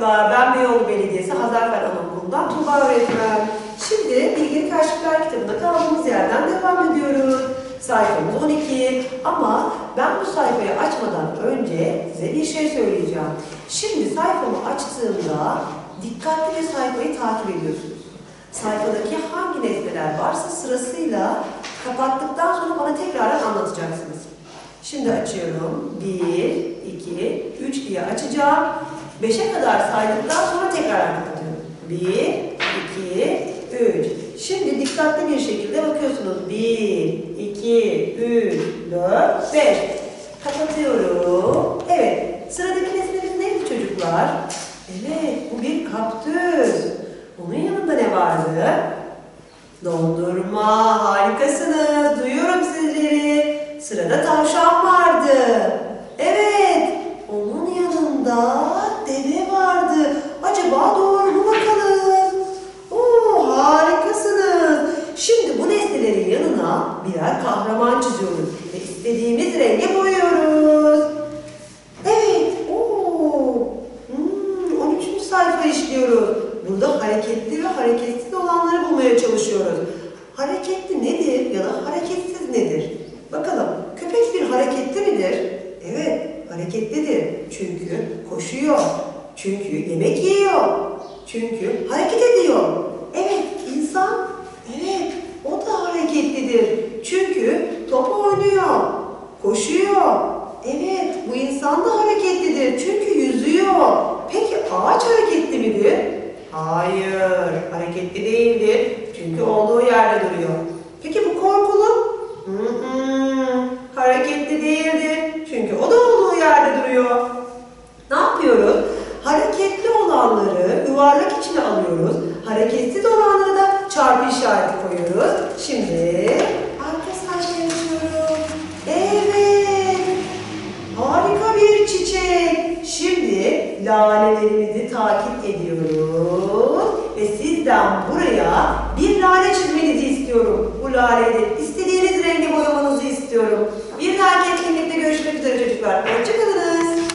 Çocuklar, Ben Beyoğlu Belediyesi Hazarfen Anaokulu'ndan Tuba Öğretmen. Şimdi Bilgili Kaşifler kitabına kaldığımız yerden devam ediyoruz. Sayfamız 12 ama ben bu sayfayı açmadan önce size bir şey söyleyeceğim. Şimdi sayfamı açtığımda dikkatli dikkatlice sayfayı takip ediyorsunuz. Sayfadaki hangi nesneler varsa sırasıyla kapattıktan sonra bana tekrardan anlatacaksınız. Şimdi açıyorum. 1, 2, 3 diye açacağım. 5'e kadar saydıktan sonra tekrar kapatıyorum. 1, 2, 3. Şimdi dikkatli bir şekilde bakıyorsunuz. 1, 2, 3, 4, 5. Kapatıyorum. Evet. Sıradaki nesnemiz neydi çocuklar? Evet. Bu bir kaktüs. Onun yanında ne vardı? Dondurma. Harikasınız. Duyuyorum sizleri. Sırada tavşan vardı. Evet. Onun yanında. Acaba doğru mu bakalım? Oo harikasınız. Şimdi bu nesnelerin yanına birer kahraman çiziyoruz. Ve istediğimiz renge boyuyoruz. Evet. Oo. Hmm, 13. sayfa işliyoruz. Burada hareketli ve hareketsiz olanları bulmaya çalışıyoruz. Hareketli nedir ya da hareketsiz nedir? Bakalım köpek bir hareketli midir? Evet hareketlidir. Çünkü koşuyor. Çünkü yemek yiyor. Çünkü hareket ediyor. Evet insan evet o da hareketlidir. Çünkü top oynuyor. Koşuyor. Evet bu insan da hareketlidir. Çünkü yüzüyor. Peki ağaç hareketli midir? Hayır, hareketli değildir. Çünkü olduğu yerde duruyor. Peki bu korkulu? Hı hı, hareketli değildir. Çünkü o da olduğu yerde duruyor. Ne yapıyoruz? Hareketli olanları yuvarlak içine alıyoruz. Hareketsiz olanlara da çarpı işareti koyuyoruz. Şimdi arka sayfaya geçiyorum. Evet. Harika bir çiçek. Şimdi lalelerimizi takip ediyoruz. Ve sizden buraya bir lale çizmenizi istiyorum. Bu laleyi istediğiniz rengi boyamanızı